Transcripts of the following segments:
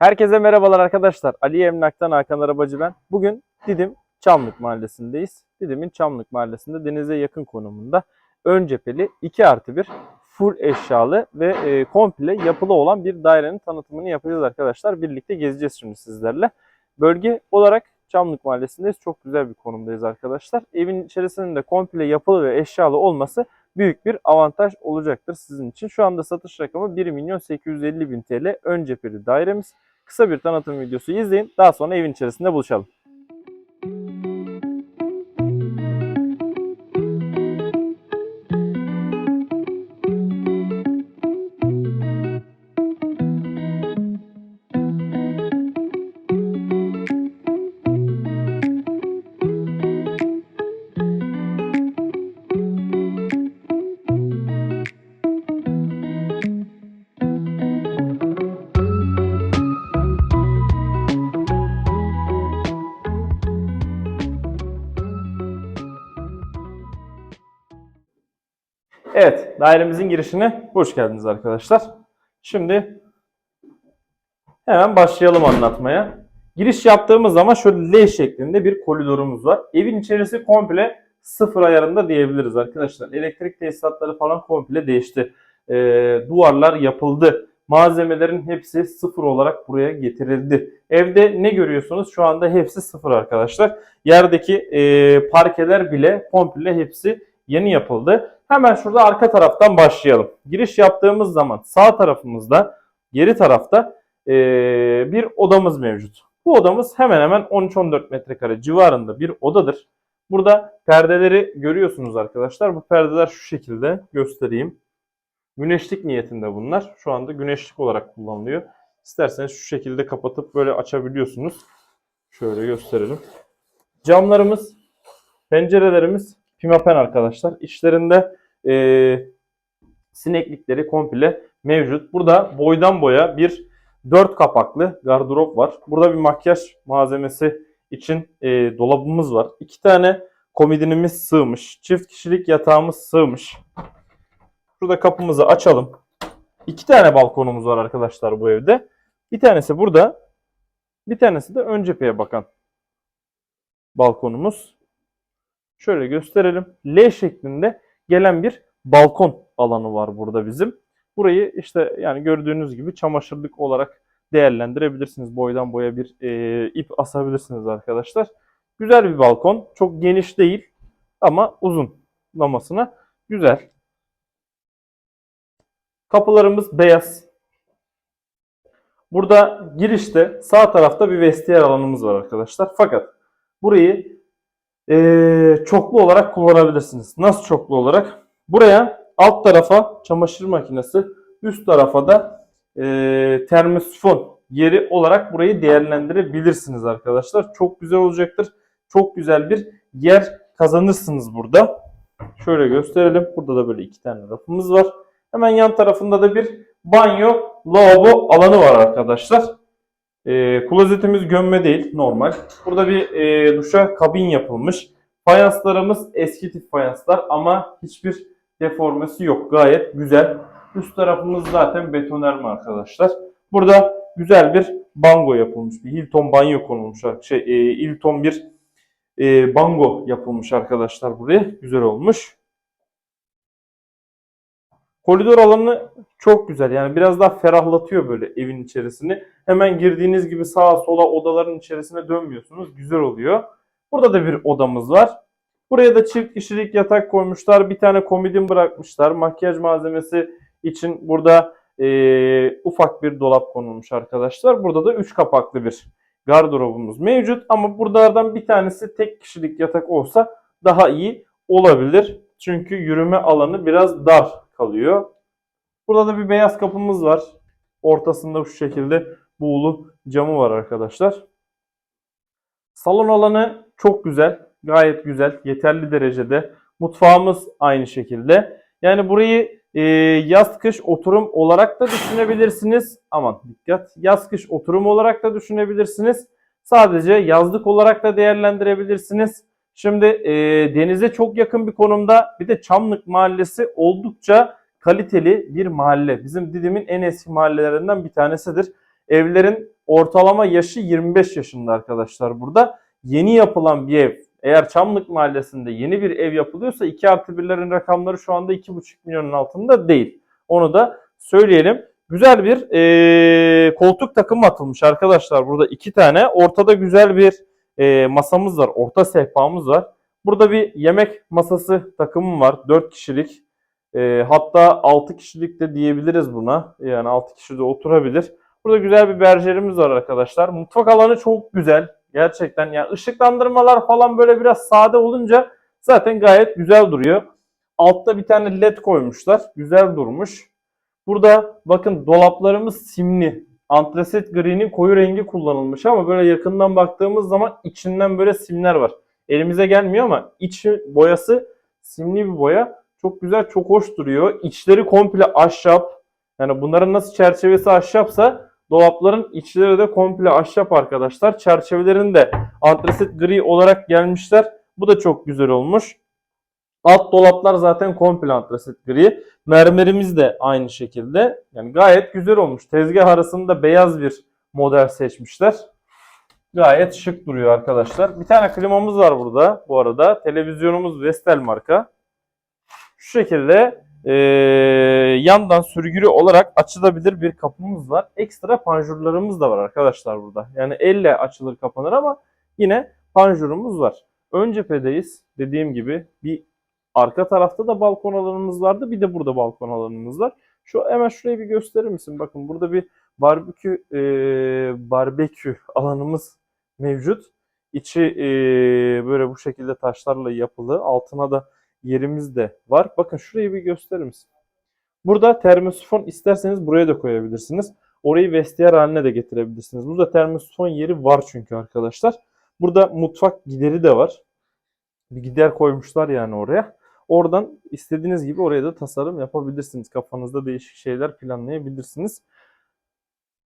Herkese merhabalar arkadaşlar. Ali Emlak'tan Hakan Arabacı ben. Bugün Didim Çamlık Mahallesi'ndeyiz. Didim'in Çamlık Mahallesi'nde denize yakın konumunda ön cepheli 2 artı 1 full eşyalı ve e, komple yapılı olan bir dairenin tanıtımını yapacağız arkadaşlar. Birlikte gezeceğiz şimdi sizlerle. Bölge olarak Çamlık Mahallesi'ndeyiz. Çok güzel bir konumdayız arkadaşlar. Evin içerisinin de komple yapılı ve eşyalı olması büyük bir avantaj olacaktır sizin için. Şu anda satış rakamı 1 milyon 850 bin TL ön cepheli dairemiz. Kısa bir tanıtım videosu izleyin. Daha sonra evin içerisinde buluşalım. Evet, dairemizin girişine hoş geldiniz arkadaşlar. Şimdi hemen başlayalım anlatmaya. Giriş yaptığımız zaman şöyle L şeklinde bir koridorumuz var. Evin içerisi komple sıfır ayarında diyebiliriz arkadaşlar. Elektrik tesisatları falan komple değişti. Ee, duvarlar yapıldı. Malzemelerin hepsi sıfır olarak buraya getirildi. Evde ne görüyorsunuz? Şu anda hepsi sıfır arkadaşlar. Yerdeki e, parkeler bile komple hepsi yeni yapıldı. Hemen şurada arka taraftan başlayalım. Giriş yaptığımız zaman sağ tarafımızda geri tarafta e, bir odamız mevcut. Bu odamız hemen hemen 13-14 metrekare civarında bir odadır. Burada perdeleri görüyorsunuz arkadaşlar. Bu perdeler şu şekilde göstereyim. Güneşlik niyetinde bunlar. Şu anda güneşlik olarak kullanılıyor. İsterseniz şu şekilde kapatıp böyle açabiliyorsunuz. Şöyle gösterelim. Camlarımız, pencerelerimiz pimapen arkadaşlar. İçlerinde e, sineklikleri komple mevcut. Burada boydan boya bir 4 kapaklı gardırop var. Burada bir makyaj malzemesi için e, dolabımız var. İki tane komodinimiz sığmış. Çift kişilik yatağımız sığmış. Şurada kapımızı açalım. İki tane balkonumuz var arkadaşlar bu evde. Bir tanesi burada. Bir tanesi de ön cepheye bakan balkonumuz. Şöyle gösterelim. L şeklinde gelen bir balkon alanı var burada bizim. Burayı işte yani gördüğünüz gibi çamaşırlık olarak değerlendirebilirsiniz. Boydan boya bir e, ip asabilirsiniz arkadaşlar. Güzel bir balkon. Çok geniş değil ama uzunlamasına güzel. Kapılarımız beyaz. Burada girişte sağ tarafta bir vestiyer alanımız var arkadaşlar. Fakat burayı ee, çoklu olarak kullanabilirsiniz. Nasıl çoklu olarak? Buraya alt tarafa çamaşır makinesi, üst tarafa da e, termosifon yeri olarak burayı değerlendirebilirsiniz arkadaşlar. Çok güzel olacaktır. Çok güzel bir yer kazanırsınız burada. Şöyle gösterelim. Burada da böyle iki tane rafımız var. Hemen yan tarafında da bir banyo, lavabo alanı var arkadaşlar. E, klozetimiz gömme değil normal. Burada bir e, duşa kabin yapılmış. Fayanslarımız eski tip fayanslar ama hiçbir deformesi yok. Gayet güzel. Üst tarafımız zaten betonerme arkadaşlar. Burada güzel bir bango yapılmış. Bir Hilton banyo konulmuş. Şey, e, Hilton bir e, bango yapılmış arkadaşlar buraya. Güzel olmuş. Koridor alanı çok güzel. Yani biraz daha ferahlatıyor böyle evin içerisini. Hemen girdiğiniz gibi sağa sola odaların içerisine dönmüyorsunuz. Güzel oluyor. Burada da bir odamız var. Buraya da çift kişilik yatak koymuşlar. Bir tane komodin bırakmışlar. Makyaj malzemesi için burada e, ufak bir dolap konulmuş arkadaşlar. Burada da 3 kapaklı bir gardırobumuz mevcut. Ama buralardan bir tanesi tek kişilik yatak olsa daha iyi olabilir. Çünkü yürüme alanı biraz dar kalıyor. Burada da bir beyaz kapımız var. Ortasında şu şekilde buğulu camı var arkadaşlar. Salon alanı çok güzel. Gayet güzel. Yeterli derecede. Mutfağımız aynı şekilde. Yani burayı e, yaz kış oturum olarak da düşünebilirsiniz. Aman dikkat. Yaz kış oturum olarak da düşünebilirsiniz. Sadece yazlık olarak da değerlendirebilirsiniz. Şimdi e, denize çok yakın bir konumda bir de Çamlık Mahallesi oldukça kaliteli bir mahalle. Bizim Didim'in en eski mahallelerinden bir tanesidir. Evlerin Ortalama yaşı 25 yaşında arkadaşlar burada. Yeni yapılan bir ev. Eğer Çamlık Mahallesi'nde yeni bir ev yapılıyorsa 2 artı 1'lerin rakamları şu anda 2,5 milyonun altında değil. Onu da söyleyelim. Güzel bir eee, koltuk takımı atılmış arkadaşlar. Burada iki tane. Ortada güzel bir eee, masamız var. Orta sehpamız var. Burada bir yemek masası takımı var. 4 kişilik. Eee, hatta 6 kişilik de diyebiliriz buna. Yani 6 kişi de oturabilir. Burada güzel bir berjerimiz var arkadaşlar. Mutfak alanı çok güzel. Gerçekten yani ışıklandırmalar falan böyle biraz sade olunca zaten gayet güzel duruyor. Altta bir tane led koymuşlar. Güzel durmuş. Burada bakın dolaplarımız simli. Antresit gri'nin koyu rengi kullanılmış ama böyle yakından baktığımız zaman içinden böyle simler var. Elimize gelmiyor ama içi boyası simli bir boya. Çok güzel, çok hoş duruyor. İçleri komple ahşap. Yani bunların nasıl çerçevesi ahşapsa dolapların içleri de komple ahşap arkadaşlar. Çerçevelerin de antresit gri olarak gelmişler. Bu da çok güzel olmuş. Alt dolaplar zaten komple antresit gri. Mermerimiz de aynı şekilde. Yani gayet güzel olmuş. Tezgah arasında beyaz bir model seçmişler. Gayet şık duruyor arkadaşlar. Bir tane klimamız var burada bu arada. Televizyonumuz Vestel marka. Şu şekilde eee, yandan sürgülü olarak açılabilir bir kapımız var. Ekstra panjurlarımız da var arkadaşlar burada. Yani elle açılır kapanır ama yine panjurumuz var. Ön cephedeyiz. Dediğim gibi bir arka tarafta da balkon alanımız vardı. Bir de burada balkon alanımız var. Şu hemen şurayı bir gösterir misin? Bakın burada bir barbekü eee barbekü alanımız mevcut. İçi eee, böyle bu şekilde taşlarla yapılı. Altına da yerimiz de var. Bakın şurayı bir gösterir misin? Burada termosifon isterseniz buraya da koyabilirsiniz. Orayı vestiyer haline de getirebilirsiniz. Burada termosifon yeri var çünkü arkadaşlar. Burada mutfak gideri de var. Bir gider koymuşlar yani oraya. Oradan istediğiniz gibi oraya da tasarım yapabilirsiniz. Kafanızda değişik şeyler planlayabilirsiniz.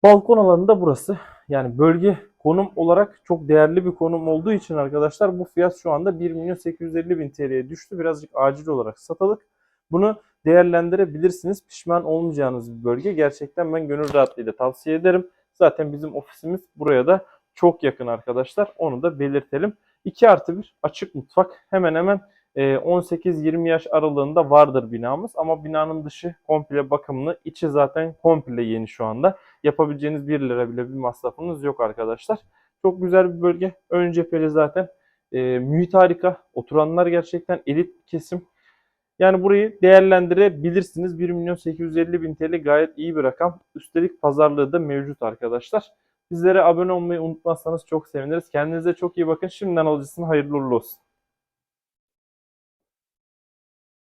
Balkon alanı da burası. Yani bölge konum olarak çok değerli bir konum olduğu için arkadaşlar bu fiyat şu anda 1 milyon 850 bin TL'ye düştü. Birazcık acil olarak satılık. Bunu değerlendirebilirsiniz. Pişman olmayacağınız bir bölge. Gerçekten ben gönül rahatlığıyla tavsiye ederim. Zaten bizim ofisimiz buraya da çok yakın arkadaşlar. Onu da belirtelim. 2 artı 1 açık mutfak. Hemen hemen 18-20 yaş aralığında vardır binamız. Ama binanın dışı komple bakımlı. içi zaten komple yeni şu anda. Yapabileceğiniz 1 lira bile bir masrafınız yok arkadaşlar. Çok güzel bir bölge. Ön cepheli zaten. E, mühit harika. Oturanlar gerçekten elit kesim. Yani burayı değerlendirebilirsiniz. 1 milyon 850 bin TL gayet iyi bir rakam. Üstelik pazarlığı da mevcut arkadaşlar. Bizlere abone olmayı unutmazsanız çok seviniriz. Kendinize çok iyi bakın. Şimdiden alıcısına hayırlı uğurlu olsun.